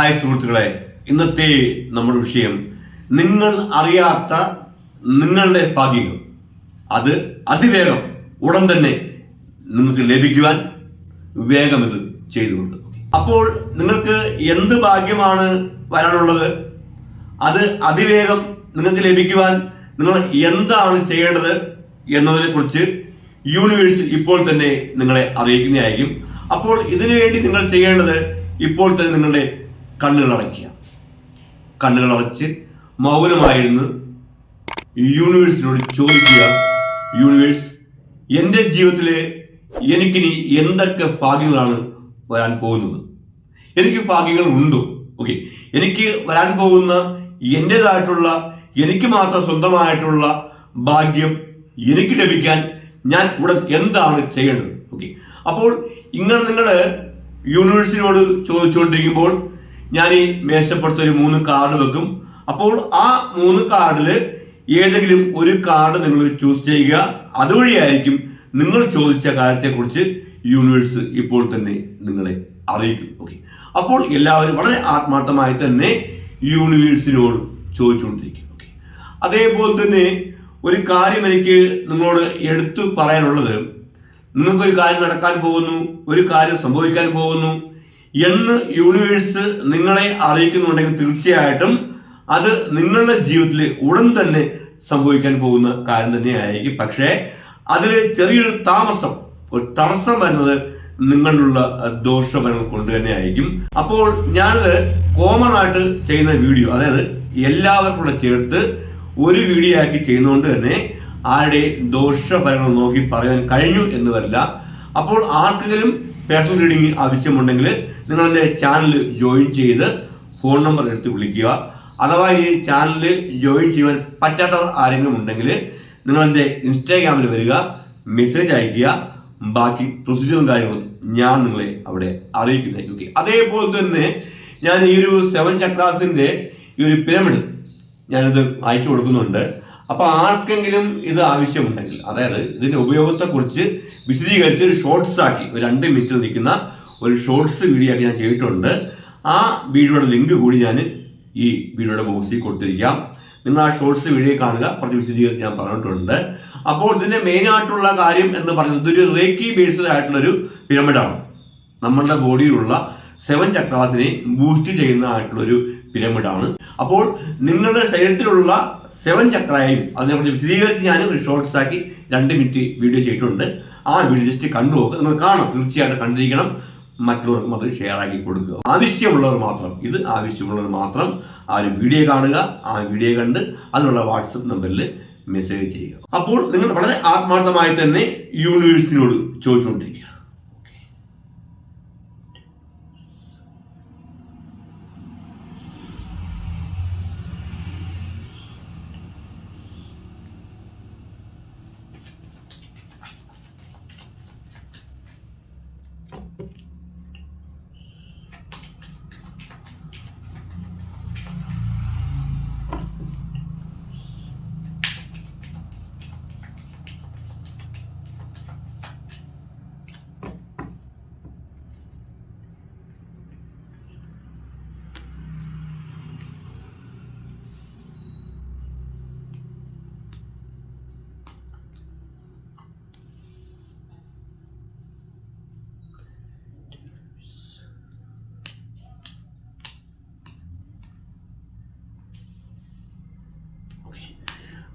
Hi സുഹൃത്തുക്കളെ ഇന്നത്തെ നമ്മുടെ വിഷയം നിങ്ങൾ അറിയാത്ത നിങ്ങളുടെ ഭാഗ്യങ്ങൾ അത് അതിവേഗം ഉടൻ തന്നെ നിങ്ങൾക്ക് ലഭിക്കുവാൻ വേഗം ഇത് ചെയ്തുകൊണ്ട്. അപ്പോൾ നിങ്ങൾക്ക് എന്ത് ഭാഗ്യമാണ് വരാനുള്ളത്? അത് അതിവേഗം നിങ്ങൾക്ക് ലഭിക്കുവാൻ നിങ്ങൾ എന്താണ് ചെയ്യേണ്ടത് എന്നതിനെക്കുറിച്ച് യൂണിവേഴ്സ് ഇപ്പോൾ തന്നെ നിങ്ങളെ അറിയിക്കുന്നതായിരിക്കും. അപ്പോൾ ഇതിനു വേണ്ടി നിങ്ങൾ ചെയ്യേണ്ടത് ഇപ്പോൾ തന്നെ നിങ്ങളുടെ കണ്ണുകൾ കണ്ണുകളടച്ച് മൗനമായിരുന്നു യൂണിവേഴ്സിനോട് ചോദിക്കുക യൂണിവേഴ്സ് എന്റെ ജീവിതത്തിലെ എനിക്കിനി എന്തൊക്കെ ഭാഗ്യങ്ങളാണ് വരാൻ പോകുന്നത്? എനിക്ക് ഭാഗ്യങ്ങൾ ഉണ്ടോ ഓക്കെ എനിക്ക് വരാൻ പോകുന്ന എന്റേതായിട്ടുള്ള എനിക്ക് മാത്രം സ്വന്തമായിട്ടുള്ള ഭാഗ്യം എനിക്ക് ലഭിക്കാൻ ഞാൻ ഇവിടെ എന്താണ് ചെയ്യേണ്ടത്? ഓക്കെ അപ്പോൾ ഇങ്ങനെ നിങ്ങൾ യൂണിവേഴ്സിനോട് ചോദിച്ചുകൊണ്ടിരിക്കുമ്പോൾ ഞാൻ ഈ മേശപ്പുറത്ത് ഒരു മൂന്ന് കാർഡ് വെക്കും. അപ്പോൾ ആ മൂന്ന് കാർഡിൽ ഏതെങ്കിലും ഒരു കാർഡ് നിങ്ങൾ ചൂസ് ചെയ്യുക. അതുവഴിയായിരിക്കും നിങ്ങൾ ചോദിച്ച കാര്യത്തെക്കുറിച്ച് യൂണിവേഴ്സ് ഇപ്പോൾ തന്നെ നിങ്ങളെ അറിയിക്കും. ഓക്കെ അപ്പോൾ എല്ലാവരും വളരെ ആത്മാർത്ഥമായി തന്നെ യൂണിവേഴ്സിനോട് ചോദിച്ചുകൊണ്ടിരിക്കും. ഓക്കെ അതേപോലെ തന്നെ ഒരു കാര്യം എനിക്ക് നിങ്ങളോട് എടുത്തു പറയാനുള്ളത്. നിങ്ങൾക്കൊരു കാര്യം നടക്കാൻ പോകുന്നു. ഒരു കാര്യം സംഭവിക്കാൻ പോകുന്നു. എന്ന് യൂണിവേഴ്സ് നിങ്ങളെ അറിയിക്കുന്നുണ്ടെങ്കിൽ തീർച്ചയായിട്ടും അത് നിങ്ങളുടെ ജീവിതത്തിൽ ഉടൻ തന്നെ സംഭവിക്കാൻ പോകുന്ന കാര്യം തന്നെയായിരിക്കും. പക്ഷേ അതിൽ ചെറിയൊരു താമസം ഒരു തടസ്സം വരുന്നത് നിങ്ങളിലുള്ള ദോഷഫലങ്ങൾ കൊണ്ട് തന്നെ ആയിരിക്കും അപ്പോൾ ഞാനത് കോമൺ ആയിട്ട് ചെയ്യുന്ന വീഡിയോ അതായത് എല്ലാവർക്കും കൂടെ ചേർത്ത് ഒരു വീഡിയോ ആക്കി ചെയ്യുന്നതുകൊണ്ട് തന്നെ ആരുടെ ദോഷഫലങ്ങൾ നോക്കി പറയാൻ കഴിഞ്ഞു എന്ന് വരില്ല. അപ്പോൾ ആർക്കെങ്കിലും പേഴ്സണൽ റീഡിംഗ് ആവശ്യമുണ്ടെങ്കിൽ നിങ്ങൾ എന്റെ ചാനൽ ജോയിൻ ചെയ്ത് ഫോൺ നമ്പർ എടുത്ത് വിളിക്കുക. അഥവാ ഈ ചാനൽ ജോയിൻ ചെയ്യുവാൻ പറ്റാത്തവർ ആരെങ്കിലും ഉണ്ടെങ്കിൽ നിങ്ങൾ എന്റെ ഇൻസ്റ്റാഗ്രാമിൽ വരിക മെസ്സേജ് അയക്കുക ബാക്കി പ്രൊസീജിയറും കാര്യങ്ങളും ഞാൻ നിങ്ങളെ അവിടെ അറിയിക്കുന്നതായിരിക്കും. ഓക്കെ അതേപോലെ തന്നെ ഞാൻ ഈ ഒരു സെവൻ ചക്രാസിന്റെ ഈ ഒരു പിരമിഡ് ഞാനിത് അയച്ചു കൊടുക്കുന്നുണ്ട്. അപ്പോൾ ആർക്കെങ്കിലും ഇത് ആവശ്യമുണ്ടെങ്കിൽ അതായത് ഇതിന്റെ ഉപയോഗത്തെക്കുറിച്ച് വിശദീകരിച്ച് ഒരു ഷോർട്സ് ആക്കി ഒരു രണ്ട് മിനിറ്റിൽ നിൽക്കുന്ന ഒരു ഷോർട്സ് വീഡിയോ ആക്കി ഞാൻ ചെയ്തിട്ടുണ്ട്. ആ വീഡിയോയുടെ ലിങ്ക് കൂടി ഞാൻ ഈ വീഡിയോയുടെ ബോക്സിൽ കൊടുത്തിരിക്കാം. നിങ്ങൾ ആ ഷോർട്സ് വീഡിയോ കാണുക കുറച്ച് വിശദീകരിച്ച് ഞാൻ പറഞ്ഞിട്ടുണ്ട്. അപ്പോൾ ഇതിന്റെ മെയിൻ ആയിട്ടുള്ള കാര്യം എന്ന് പറയുന്നത് ഇതൊരു റേക്കി ബേസ്ഡ് ആയിട്ടുള്ളൊരു പിരമിഡാണ് നമ്മളുടെ ബോഡിയിലുള്ള സെവൻ ചക്രാസിനെ ബൂസ്റ്റ് ചെയ്യുന്നതായിട്ടുള്ളൊരു പിരമിഡാണ് അപ്പോൾ നിങ്ങളുടെ ശരീരത്തിലുള്ള സെവൻ ചക്രയും അതിനെക്കുറിച്ച് വിശദീകരിച്ച് ഞാൻ ഒരു ഷോർട്ട്സ് ആക്കി രണ്ട് മിനിറ്റ് വീഡിയോ ചെയ്തിട്ടുണ്ട്. ആ വീഡിയോ ജസ്റ്റ് കണ്ടു നോക്കുക നിങ്ങൾ കാണാം തീർച്ചയായിട്ടും കണ്ടിരിക്കണം. മറ്റുള്ളവർക്കും അത് ഷെയർ ആക്കി കൊടുക്കുക. ആവശ്യമുള്ളവർ മാത്രം. ഇത് ആവശ്യമുള്ളവർ മാത്രം ആ ഒരു വീഡിയോ കാണുക. ആ വീഡിയോ കണ്ട് അതിനുള്ള വാട്സപ്പ് നമ്പറിൽ മെസ്സേജ് ചെയ്യുക. അപ്പോൾ നിങ്ങൾ വളരെ ആത്മാർത്ഥമായി തന്നെ യൂണിവേഴ്സിനോട് ചോദിച്ചുകൊണ്ടിരിക്കുക.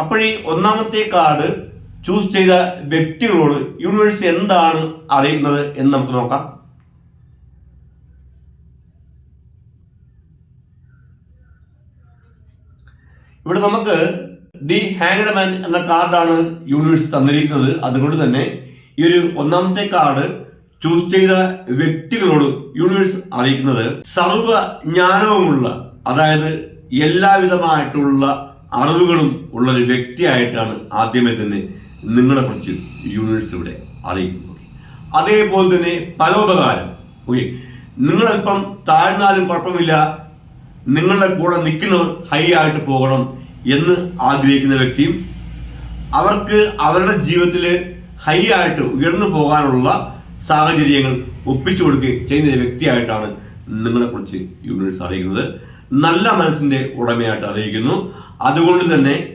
അപ്പോൾ ഈ ഒന്നാമത്തെ കാർഡ് ചൂസ് ചെയ്ത വ്യക്തികളോട് യൂണിവേഴ്സ് എന്താണ് അറിയുന്നത് എന്ന് നമുക്ക് നോക്കാം. ഇവിടെ നമുക്ക് ദി ഹാങ്ഡ് മാൻ എന്ന കാർഡാണ് യൂണിവേഴ്സ് തന്നിരിക്കുന്നത്. അതുകൊണ്ട് തന്നെ ഈ ഒരു ഒന്നാമത്തെ കാർഡ് ചൂസ് ചെയ്ത വ്യക്തികളോട് യൂണിവേഴ്സ് അറിയിക്കുന്നത് സർവ ജ്ഞാനവുമുള്ള അതായത് എല്ലാവിധമായിട്ടുള്ള അറിവുകളും ഉള്ളൊരു വ്യക്തിയായിട്ടാണ് ആദ്യമേ തന്നെ നിങ്ങളെ കുറിച്ച് യൂണിവേഴ്സ് ഇവിടെ അറിയിക്കുന്നത്. അതേപോലെ തന്നെ പരോപകാരം. ഓക്കെ നിങ്ങളിപ്പം താഴ്ന്നാലും കുഴപ്പമില്ല. നിങ്ങളുടെ കൂടെ നിൽക്കുന്നവർ ഹൈ ആയിട്ട് പോകണം എന്ന് ആഗ്രഹിക്കുന്ന വ്യക്തിയും അവർക്ക് അവരുടെ ജീവിതത്തിൽ ഹൈ ആയിട്ട് ഉയർന്നു പോകാനുള്ള സാഹചര്യങ്ങൾ ഒപ്പിച്ചു കൊടുക്കുകയും ചെയ്യുന്ന വ്യക്തിയായിട്ടാണ് നിങ്ങളെക്കുറിച്ച് യൂണിവേഴ്സ് അറിയിക്കുന്നത്. നല്ല മനസ്സിന്റെ ഉടമയായിട്ട് അറിയിക്കുന്നു. അതുകൊണ്ട് തന്നെ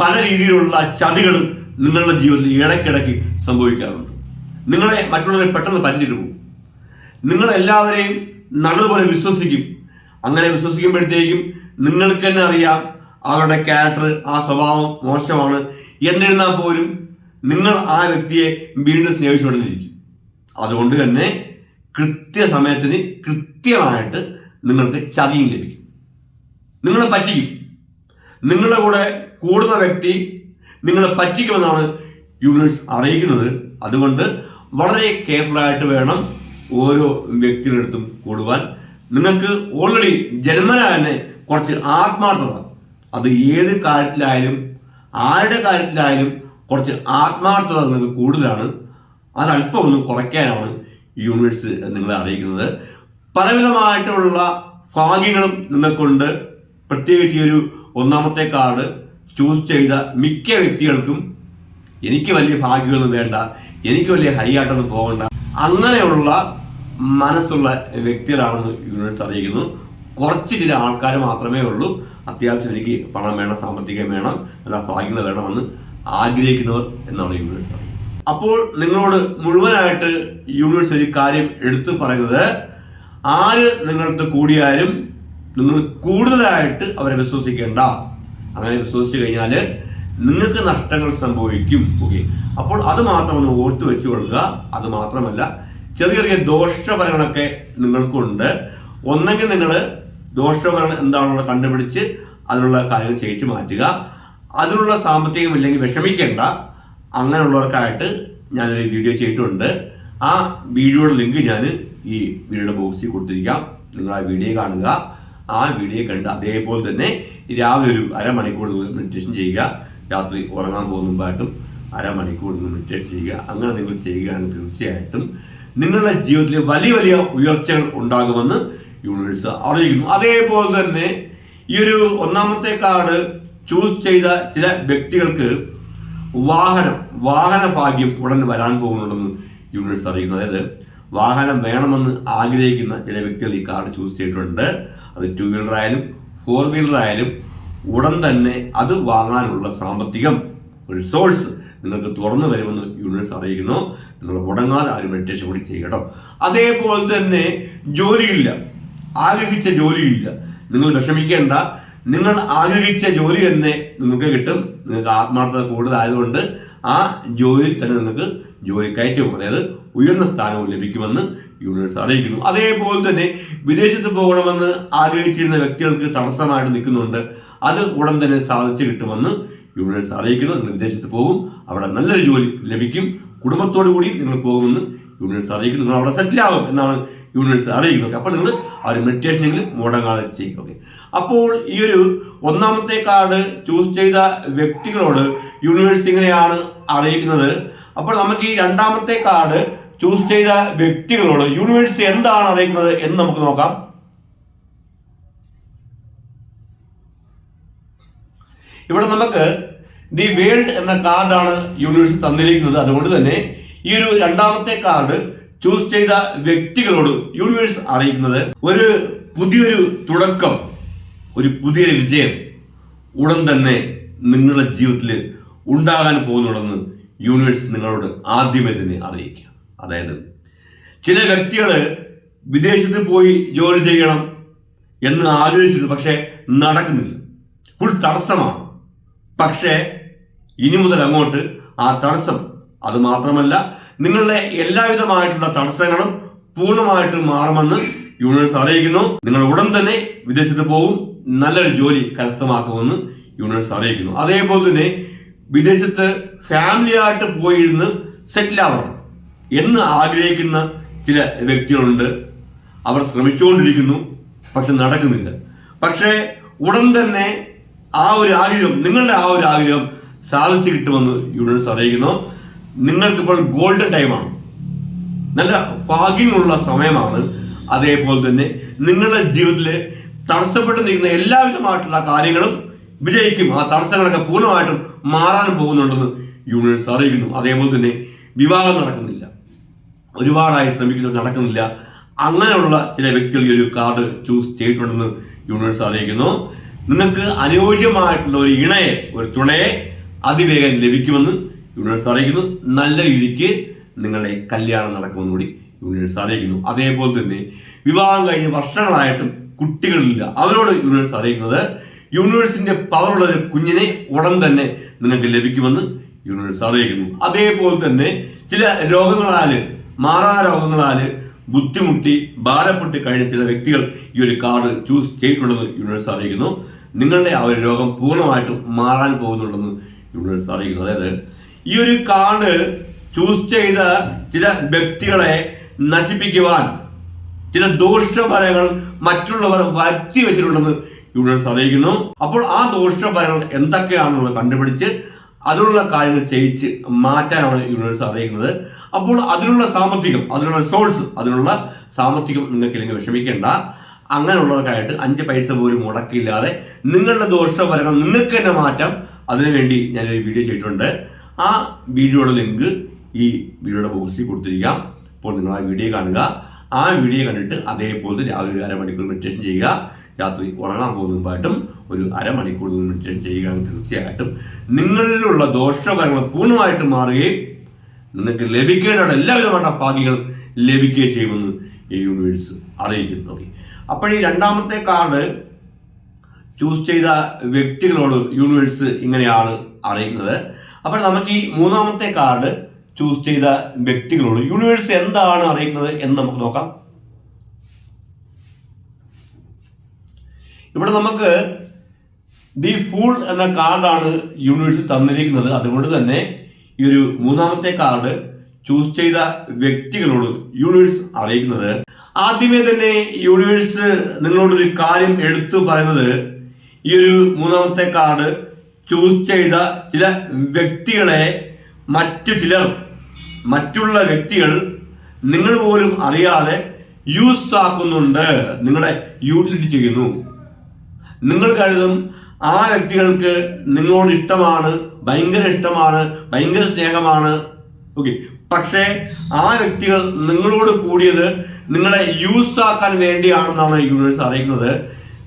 പല രീതിയിലുള്ള ചതികളും നിങ്ങളുടെ ജീവിതത്തിൽ ഇടയ്ക്കിടയ്ക്ക് സംഭവിക്കാറുണ്ട്. നിങ്ങളെ മറ്റുള്ളവരെ പെട്ടെന്ന് പറ്റിയിട്ട് പോകും നിങ്ങളെല്ലാവരെയും നല്ലതുപോലെ വിശ്വസിക്കും. അങ്ങനെ വിശ്വസിക്കുമ്പോഴത്തേക്കും നിങ്ങൾക്ക് തന്നെ അറിയാം അവരുടെ ക്യാരക്ടർ ആ സ്വഭാവം മോശമാണ്. എന്നിരുന്നാൽ പോലും നിങ്ങൾ ആ വ്യക്തിയെ വീണ്ടും സ്നേഹിച്ചുകൊണ്ടിരിക്കും. അതുകൊണ്ട് തന്നെ കൃത്യസമയത്തിന് കൃത്യമായിട്ട് നിങ്ങൾക്ക് ചതിയും ലഭിക്കും. നിങ്ങളെ പറ്റിക്കും. നിങ്ങളുടെ കൂടെ കൂടുന്ന വ്യക്തി നിങ്ങളെ പറ്റിക്കുമെന്നാണ് യൂണിവേഴ്സ് അറിയിക്കുന്നത്. അതുകൊണ്ട് വളരെ കെയർഫുൾ ആയിട്ട് വേണം ഓരോ വ്യക്തിയുടെ അടുത്തും കൂടുവാൻ. നിങ്ങൾക്ക് ഓൾറെഡി ജന്മന തന്നെ കുറച്ച് ആത്മാർത്ഥത. അത് ഏത് കാര്യത്തിലായാലും ആരുടെ കാര്യത്തിലായാലും കുറച്ച് ആത്മാർത്ഥത നിങ്ങൾക്ക് കൂടുതലാണ്. അത് അല്പം ഒന്ന് കുറയ്ക്കാനാണ് യൂണിവേഴ്സ് നിങ്ങളെ അറിയിക്കുന്നത്. പലവിധമായിട്ടുള്ള ഭാഗ്യങ്ങളും നിങ്ങൾക്കുണ്ട്. പ്രത്യേകിച്ച് ഈ ഒരു ഒന്നാമത്തെ കാർഡ് ചൂസ് ചെയ്ത മിക്ക വ്യക്തികൾക്കും എനിക്ക് വലിയ ഭാഗ്യമൊന്നും വേണ്ട എനിക്ക് വലിയ ഹൈ ആയിട്ടൊന്നും പോകണ്ട. അങ്ങനെയുള്ള മനസ്സുള്ള വ്യക്തികളാണെന്ന് യൂണിവേഴ്സ് അറിയിക്കുന്നു കുറച്ച് ചില ആൾക്കാർ മാത്രമേ ഉള്ളൂ. അത്യാവശ്യം എനിക്ക് പണം വേണം സാമ്പത്തികം വേണം നല്ല ഭാഗ്യങ്ങൾ വേണമെന്ന് ആഗ്രഹിക്കുന്നവർ എന്നാണ് യൂണിവേഴ്സ് അറിയുന്നത്. അപ്പോൾ നിങ്ങളോട് മുഴുവനായിട്ട് യൂണിവേഴ്സ് ഒരു കാര്യം എടുത്തു പറയുന്നത് ആര് നിങ്ങളടുത്ത് കൂടിയാലും നിങ്ങൾ കൂടുതലായിട്ട് അവരെ വിശ്വസിക്കേണ്ട. അങ്ങനെ വിശ്വസിച്ചു കഴിഞ്ഞാൽ നിങ്ങൾക്ക് നഷ്ടങ്ങൾ സംഭവിക്കും. ഓക്കെ അപ്പോൾ അത് മാത്രം ഒന്ന് ഓർത്തു വെച്ചു കൊള്ളുക അത് മാത്രമല്ല ചെറിയ ചെറിയ ദോഷഫലങ്ങളൊക്കെ നിങ്ങൾക്കുണ്ട്. ഒന്നെങ്കിൽ നിങ്ങൾ ദോഷഫലങ്ങൾ എന്താണെന്നുള്ള കണ്ടുപിടിച്ച് അതിനുള്ള കാര്യങ്ങൾ ചേച്ച് മാറ്റുക. അതിനുള്ള സാമ്പത്തികം ഇല്ലെങ്കിൽ വിഷമിക്കേണ്ട. അങ്ങനെയുള്ളവർക്കായിട്ട് ഞാനൊരു വീഡിയോ ചെയ്തിട്ടുണ്ട്. ആ വീഡിയോയുടെ ലിങ്ക് ഞാൻ ഈ വീഡിയോയുടെ ബോക്സിൽ കൊടുത്തിരിക്കാം. നിങ്ങൾ ആ വീഡിയോ കാണുക. ആ വീഡിയോ കണ്ട് അതേപോലെ തന്നെ രാവിലെ ഒരു അരമണിക്കൂർ മെഡിറ്റേഷൻ ചെയ്യുക. രാത്രി ഉറങ്ങാൻ പോകുന്ന മുമ്പായിട്ടും അരമണിക്കൂർ മെഡിറ്റേഷൻ ചെയ്യുക. അങ്ങനെ നിങ്ങൾ ചെയ്യുകയാണെങ്കിൽ തീർച്ചയായിട്ടും നിങ്ങളുടെ ജീവിതത്തിൽ വലിയ വലിയ ഉയർച്ചകൾ ഉണ്ടാകുമെന്ന് യൂണിവേഴ്സ് അറിയിക്കുന്നു. അതേപോലെ തന്നെ ഈ ഒരു ഒന്നാമത്തെ കാർഡ് ചൂസ് ചെയ്ത ചില വ്യക്തികൾക്ക് വാഹനം വാഹന ഭാഗ്യം ഉടൻ വരാൻ പോകുന്നുണ്ടെന്ന് യൂണിവേഴ്സ് അറിയിക്കുന്നു അതായത് വാഹനം വേണമെന്ന് ആഗ്രഹിക്കുന്ന ചില വ്യക്തികൾ ഈ കാർഡ് ചൂസ് ചെയ്തിട്ടുണ്ട്. അത് ടു വീലർ ആയാലും ഫോർ വീലർ ആയാലും ഉടൻ തന്നെ അത് വാങ്ങാനുള്ള സാമ്പത്തികം ഒരു സോഴ്സ് നിങ്ങൾക്ക് തുറന്നു വരുമെന്ന് യൂണിവേഴ്സ് അറിയിക്കുന്നു. നിങ്ങൾ മുടങ്ങാതെ ആ മെഡിറ്റേഷൻ കൂടി ചെയ്യണം അതേപോലെ തന്നെ ജോലിയില്ല. ആഗ്രഹിച്ച ജോലിയില്ല. നിങ്ങൾ വിഷമിക്കേണ്ട. നിങ്ങൾ ആഗ്രഹിച്ച ജോലി തന്നെ നിങ്ങൾക്ക് കിട്ടും. നിങ്ങൾക്ക് ആത്മാർത്ഥത കൂടുതലായതുകൊണ്ട് ആ ജോലിയിൽ തന്നെ നിങ്ങൾക്ക് ജോലി കയറ്റവും അതായത് ഉയർന്ന സ്ഥാനവും ലഭിക്കുമെന്ന് യൂണിവേഴ്സ് അറിയിക്കുന്നു. അതേപോലെ തന്നെ വിദേശത്ത് പോകണമെന്ന് ആഗ്രഹിച്ചിരുന്ന വ്യക്തികൾക്ക് തടസ്സമായിട്ട് നിൽക്കുന്നുണ്ട്. അത് ഉടൻ തന്നെ സാധിച്ചു കിട്ടുമെന്ന് യൂണിവേഴ്സ് അറിയിക്കുന്നു. നിങ്ങൾ വിദേശത്ത് പോകും അവിടെ നല്ലൊരു ജോലി ലഭിക്കും കുടുംബത്തോടു കൂടി നിങ്ങൾ പോകുമെന്ന് യൂണിവേഴ്സ് അറിയിക്കുന്നു. നിങ്ങൾ അവിടെ സെറ്റിൽ ആകും എന്നാണ് യൂണിവേഴ്സ് അറിയിക്കുന്നത്. അപ്പോൾ നിങ്ങൾ ആ ഒരു മെഡിറ്റേഷനെങ്കിലും മുടങ്ങാതെ ചെയ്യുക. ഓക്കെ അപ്പോൾ ഈ ഒരു ഒന്നാമത്തെ കാർഡ് ചൂസ് ചെയ്ത വ്യക്തികളോട് യൂണിവേഴ്സ് ഇങ്ങനെയാണ് അറിയിക്കുന്നത്. അപ്പോൾ നമുക്ക് ഈ രണ്ടാമത്തെ കാർഡ് ചൂസ് ചെയ്ത വ്യക്തികളോട് യൂണിവേഴ്സ് എന്താണ് അറിയിക്കുന്നത് എന്ന് നമുക്ക് നോക്കാം. ഇവിടെ നമുക്ക് ദി വേൾഡ് എന്ന കാർഡാണ് യൂണിവേഴ്സ് തന്നിരിക്കുന്നത്. അതുകൊണ്ട് തന്നെ ഈ ഒരു രണ്ടാമത്തെ കാർഡ് ചൂസ് ചെയ്ത വ്യക്തികളോട് യൂണിവേഴ്സ് അറിയിക്കുന്നത് ഒരു പുതിയൊരു തുടക്കം ഒരു പുതിയൊരു വിജയം ഉടൻ തന്നെ നിങ്ങളുടെ ജീവിതത്തിൽ ഉണ്ടാകാൻ പോകുന്നുണ്ടെന്ന് യൂണിവേഴ്സ് നിങ്ങളോട് ആദ്യമേ തന്നെ അറിയിക്കുക. അതായത് ചില വ്യക്തികൾ വിദേശത്ത് പോയി ജോലി ചെയ്യണം എന്ന് ആലോചിച്ചിരുന്നു പക്ഷേ നടക്കുന്നില്ല. ഫുൾ തടസ്സമാണ്. പക്ഷേ ഇനി മുതൽ അങ്ങോട്ട് ആ തടസ്സം. അത് മാത്രമല്ല നിങ്ങളുടെ എല്ലാവിധമായിട്ടുള്ള തടസ്സങ്ങളും പൂർണമായിട്ട് മാറുമെന്ന് യൂണിവേഴ്സ് അറിയിക്കുന്നു. നിങ്ങൾ ഉടൻ തന്നെ വിദേശത്ത് പോകും നല്ലൊരു ജോലി കരസ്ഥമാക്കുമെന്ന് യൂണിവേഴ്സ് അറിയിക്കുന്നു. അതേപോലെ തന്നെ വിദേശത്ത് ഫാമിലിയായിട്ട് പോയിരുന്ന് സെറ്റിൽ ആവണം. എന്ന് ആഗ്രഹിക്കുന്ന ചില വ്യക്തികളുണ്ട്. അവർ ശ്രമിച്ചുകൊണ്ടിരിക്കുന്നു പക്ഷെ നടക്കുന്നില്ല. പക്ഷേ ഉടൻ തന്നെ ആ ഒരു ആഗ്രഹം നിങ്ങളുടെ ആ ഒരു ആഗ്രഹം സാധിച്ചു കിട്ടുമെന്ന് യൂണിവേഴ്സ് അറിയിക്കുന്നു. നിങ്ങൾക്കിപ്പോൾ ഗോൾഡൻ ടൈമാണ്. നല്ല ഭാഗ്യമുള്ള സമയമാണ്. അതേപോലെ തന്നെ നിങ്ങളുടെ ജീവിതത്തിൽ തടസ്സപ്പെട്ട് നിൽക്കുന്ന എല്ലാവിധമായിട്ടുള്ള കാര്യങ്ങളും വിജയിക്കും. ആ തടസ്സങ്ങളൊക്കെ പൂർണമായിട്ടും മാറാൻ പോകുന്നുണ്ടെന്ന് യൂണിവേഴ്സ് അറിയിക്കുന്നു. അതേപോലെ തന്നെ വിവാഹം നടക്കുന്നില്ല. ഒരുപാടായി ശ്രമിക്കുന്നത് നടക്കുന്നില്ല. അങ്ങനെയുള്ള ചില വ്യക്തികൾ ഈ ഒരു കാർഡ് ചൂസ് ചെയ്തിട്ടുണ്ടെന്ന് യൂണിവേഴ്സ് അറിയിക്കുന്നു. നിങ്ങൾക്ക് അനുയോജ്യമായിട്ടുള്ള ഒരു ഇണയെ ഒരു തുണയെ അതിവേഗം ലഭിക്കുമെന്ന് യൂണിവേഴ്സ് അറിയിക്കുന്നു. നല്ല രീതിക്ക് നിങ്ങളെ കല്യാണം നടക്കുമെന്ന് കൂടി യൂണിവേഴ്സ് അറിയിക്കുന്നു. അതേപോലെ തന്നെ വിവാഹം കഴിഞ്ഞ് വർഷങ്ങളായിട്ടും കുട്ടികളില്ല. അവരോട് യൂണിവേഴ്സ് അറിയിക്കുന്നത് യൂണിവേഴ്സിന്റെ പവറുള്ള ഒരു കുഞ്ഞിനെ ഉടൻ തന്നെ നിങ്ങൾക്ക് ലഭിക്കുമെന്ന് യൂണിവേഴ്സ് അറിയിക്കുന്നു. അതേപോലെ തന്നെ ചില രോഗങ്ങളാൽ മാറാ രോഗങ്ങളാൽ ബുദ്ധിമുട്ടി ഭാരപ്പെട്ട് കഴിഞ്ഞ ചില വ്യക്തികൾ ഈ ഒരു കാർഡ് ചൂസ് ചെയ്തിട്ടുണ്ടെന്ന് യൂണിവേഴ്സ് അറിയിക്കുന്നു. നിങ്ങളുടെ ആ ഒരു രോഗം പൂർണമായിട്ടും മാറാൻ പോകുന്നുണ്ടെന്ന് യൂണിവേഴ്സ് അറിയിക്കുന്നു. അതായത് ഈ ഒരു കാർഡ് ചൂസ് ചെയ്ത ചില വ്യക്തികളെ നശിപ്പിക്കുവാൻ ചില ദോഷഫലങ്ങൾ മറ്റുള്ളവർ വരുത്തി വെച്ചിട്ടുണ്ടെന്ന് യൂണിവേഴ്സ് അറിയിക്കുന്നു. അപ്പോൾ ആ ദോഷഫലങ്ങൾ എന്തൊക്കെയാണെന്നുള്ളത് കണ്ടുപിടിച്ച് അതിനുള്ള കാര്യങ്ങൾ ചെയ്യിച്ച് മാറ്റാനാണ് യൂണിവേഴ്സ് അറിയിക്കുന്നത് അപ്പോൾ അതിനുള്ള സാമ്പത്തികം അതിനുള്ള സോഴ്സ് അതിനുള്ള സാമ്പത്തികം നിങ്ങൾക്ക് ഇല്ലെങ്കിൽ വിഷമിക്കേണ്ട. അങ്ങനെയുള്ളവർക്കായിട്ട് അഞ്ച് പൈസ പോലും മുടക്കില്ലാതെ നിങ്ങളുടെ ദോഷഫലങ്ങൾ നിങ്ങൾക്ക് തന്നെ മാറ്റാം. അതിനുവേണ്ടി ഞാനൊരു വീഡിയോ ചെയ്തിട്ടുണ്ട്. ആ വീഡിയോയുടെ ലിങ്ക് ഈ വീഡിയോയുടെ ബോക്സിൽ കൊടുത്തിരിക്കാം. അപ്പോൾ നിങ്ങൾ ആ വീഡിയോ കാണുക. ആ വീഡിയോ കണ്ടിട്ട് അതേപോലെ രാവിലെ ഒരു അരമണിക്കൂർ മെഡിറ്റേഷൻ ചെയ്യുക. രാത്രി ഉറങ്ങാൻ പോകുന്ന മുമ്പായിട്ടും ഒരു അരമണിക്കൂർ മെഡിറ്റേഷൻ ചെയ്യുകയാണെങ്കിൽ തീർച്ചയായിട്ടും നിങ്ങളിലുള്ള ദോഷകരങ്ങൾ പൂർണമായിട്ട് മാറുകയും നിങ്ങൾക്ക് ലഭിക്കേണ്ട എല്ലാവിധമായ ഭാഗ്യങ്ങൾ ലഭിക്കുകയും ചെയ്യുമെന്ന് ഈ യൂണിവേഴ്സ് അറിയിക്കുന്നു. ഓക്കെ അപ്പോൾ ഈ രണ്ടാമത്തെ കാർഡ് ചൂസ് ചെയ്ത വ്യക്തികളോട് യൂണിവേഴ്സ് ഇങ്ങനെയാണ് അറിയിക്കുന്നത് അപ്പോൾ നമുക്ക് ഈ മൂന്നാമത്തെ കാർഡ് ചൂസ് ചെയ്ത വ്യക്തികളോട് യൂണിവേഴ്സ് എന്താണ് അറിയിക്കുന്നത് എന്ന് നമുക്ക് നോക്കാം. ഇവിടെ നമുക്ക് ദി ഫൂൾ എന്ന കാർഡാണ് യൂണിവേഴ്സ് തന്നിരിക്കുന്നത്. അതുകൊണ്ട് തന്നെ ഈ ഒരു മൂന്നാമത്തെ കാർഡ് ചൂസ് ചെയ്ത വ്യക്തികളോട് യൂണിവേഴ്സ് അറിയിക്കുന്നത്. ആദ്യമേ തന്നെ യൂണിവേഴ്സ് നിങ്ങളോടൊരു കാര്യം എടുത്തു പറയുന്നത് ഈ ഒരു മൂന്നാമത്തെ കാർഡ് ചൂസ് ചെയ്ത ചില വ്യക്തികളെ മറ്റു ചിലർ മറ്റുള്ള വ്യക്തികൾ നിങ്ങൾ പോലും അറിയാതെ യൂസ് ആക്കുന്നുണ്ട് നിങ്ങളെ യൂട്ടിലിറ്റി ചെയ്യുന്നു. നിങ്ങൾ കരുതും ആ വ്യക്തികൾക്ക് നിങ്ങളോട് ഇഷ്ടമാണ് ഭയങ്കര ഇഷ്ടമാണ് ഭയങ്കര സ്നേഹമാണ്. ഓക്കെ പക്ഷേ ആ വ്യക്തികൾ നിങ്ങളോട് കൂടിയത് നിങ്ങളെ യൂസ് ആക്കാൻ വേണ്ടിയാണെന്നാണ് യൂണിവേഴ്സ് അറിയിക്കുന്നത്.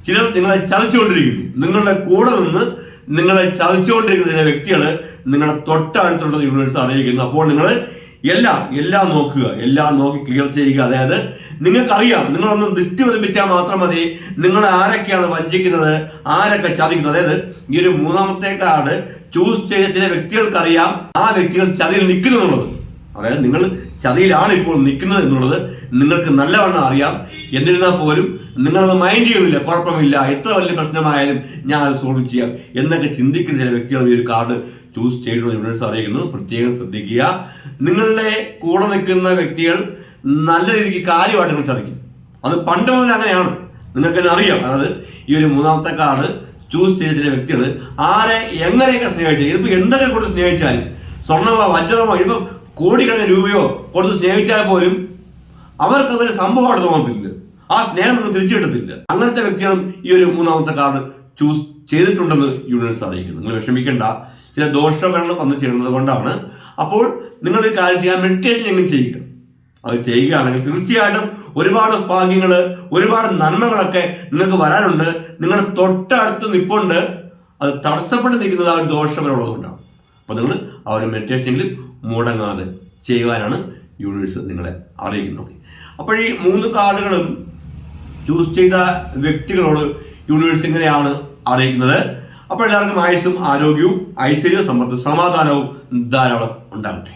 ചിലർ നിങ്ങളെ ചതിച്ചുകൊണ്ടിരിക്കുന്നു. നിങ്ങളുടെ കൂടെ നിന്ന് നിങ്ങളെ ചതിച്ചുകൊണ്ടിരിക്കുന്ന ചില വ്യക്തികൾ നിങ്ങളെ തൊട്ടടുത്തുള്ള യൂണിവേഴ്സ് അറിയിക്കുന്നു. അപ്പോൾ നിങ്ങൾ എല്ലാം എല്ലാം നോക്കുക. എല്ലാം നോക്കി ക്ലിയർ ചെയ്യുക. അതായത് നിങ്ങൾക്കറിയാം നിങ്ങളൊന്ന് ദൃഷ്ടി പതിപ്പിച്ചാൽ മാത്രം മതി. നിങ്ങൾ ആരൊക്കെയാണ് വഞ്ചിക്കുന്നത്? ആരൊക്കെ ചതിക്കുന്നത്? അതായത് ഈ ഒരു മൂന്നാമത്തെ കാർഡ് ചൂസ് ചെയ്ത ചില വ്യക്തികൾക്കറിയാം ആ വ്യക്തികൾ ചതിയിൽ നിൽക്കുന്നു എന്നുള്ളത്. അതായത് നിങ്ങൾ ചതിയിലാണ് ഇപ്പോൾ നിൽക്കുന്നത് എന്നുള്ളത് നിങ്ങൾക്ക് നല്ലവണ്ണം അറിയാം. എന്നിരുന്നാൽ പോലും നിങ്ങളത് മൈൻഡ് ചെയ്യുന്നില്ല. കുഴപ്പമില്ല. എത്ര വലിയ പ്രശ്നമായാലും ഞാൻ അത് സോൾവ് ചെയ്യാം എന്നൊക്കെ ചിന്തിക്കുന്ന ചില വ്യക്തികൾ ഈ ഒരു കാർഡ് ചൂസ് ചെയ്യുന്നത് യൂണിവേഴ്സ് അറിയിക്കുന്നു പ്രത്യേകം ശ്രദ്ധിക്കുക. നിങ്ങളുടെ കൂടെ നിൽക്കുന്ന വ്യക്തികൾ നല്ല രീതിക്ക് കാര്യമായിട്ട് നിങ്ങൾ ചതിക്കും അത് പണ്ട് മുതൽ അങ്ങനെയാണ്. നിങ്ങൾക്ക് തന്നെ അറിയാം. അതായത് ഈ ഒരു മൂന്നാമത്തെ കാർഡ് ചൂസ് ചെയ്ത ചില വ്യക്തികൾ ആരെ എങ്ങനെയൊക്കെ സ്നേഹിച്ചു ഇതിപ്പോൾ എന്തൊക്കെ കൊടുത്ത് സ്നേഹിച്ചാലും സ്വർണമോ വജ്രമോ ഇപ്പം കോടിക്കണക്കിന് രൂപയോ കൊടുത്ത് സ്നേഹിച്ചാൽ പോലും അവർക്ക് അതൊരു സംഭവമായിട്ട് തോന്നത്തില്ല. ആ സ്നേഹം നിങ്ങൾ തിരിച്ചു കിട്ടത്തില്ല. അങ്ങനത്തെ വ്യക്തികളും ഈ ഒരു മൂന്നാമത്തെ കാർഡ് ചൂസ് ചെയ്തിട്ടുണ്ടെന്ന് യൂണിവേഴ്സ് അറിയിക്കുന്നു. നിങ്ങൾ വിഷമിക്കേണ്ട. ചില ദോഷങ്ങൾ വന്ന് ചേരുന്നത് കൊണ്ടാണ്. അപ്പോൾ നിങ്ങൾ കാര്യം ചെയ്യാൻ മെഡിറ്റേഷൻ എങ്ങനെ ചെയ്യുക അത് ചെയ്യുകയാണെങ്കിൽ തീർച്ചയായിട്ടും ഒരുപാട് ഭാഗ്യങ്ങൾ ഒരുപാട് നന്മകളൊക്കെ നിങ്ങൾക്ക് വരാനുണ്ട്. നിങ്ങളുടെ തൊട്ടടുത്ത് നിൽപ്പുണ്ട് അത് തടസ്സപ്പെട്ട് നിൽക്കുന്നത് ആ ഒരു ദോഷങ്ങളുള്ളതുകൊണ്ടാണ് കൊണ്ടാണ്. അപ്പോൾ നിങ്ങൾ ആ ഒരു മെഡിറ്റേഷനെങ്കിലും മുടങ്ങാതെ ചെയ്യുവാനാണ് യൂണിവേഴ്സ് നിങ്ങളെ അറിയിക്കുന്നത്. അപ്പോൾ ഈ മൂന്ന് കാർഡുകളും ചൂസ് ചെയ്ത വ്യക്തികളോട് യൂണിവേഴ്സ് ഇങ്ങനെയാണ് അറിയിക്കുന്നത്? അപ്പോൾ എല്ലാവർക്കും ആയുസ്സും ആരോഗ്യവും ഐശ്വര്യവും സമ്പത്തും സമാധാനവും ധാരാളം ഉണ്ടാകട്ടെ.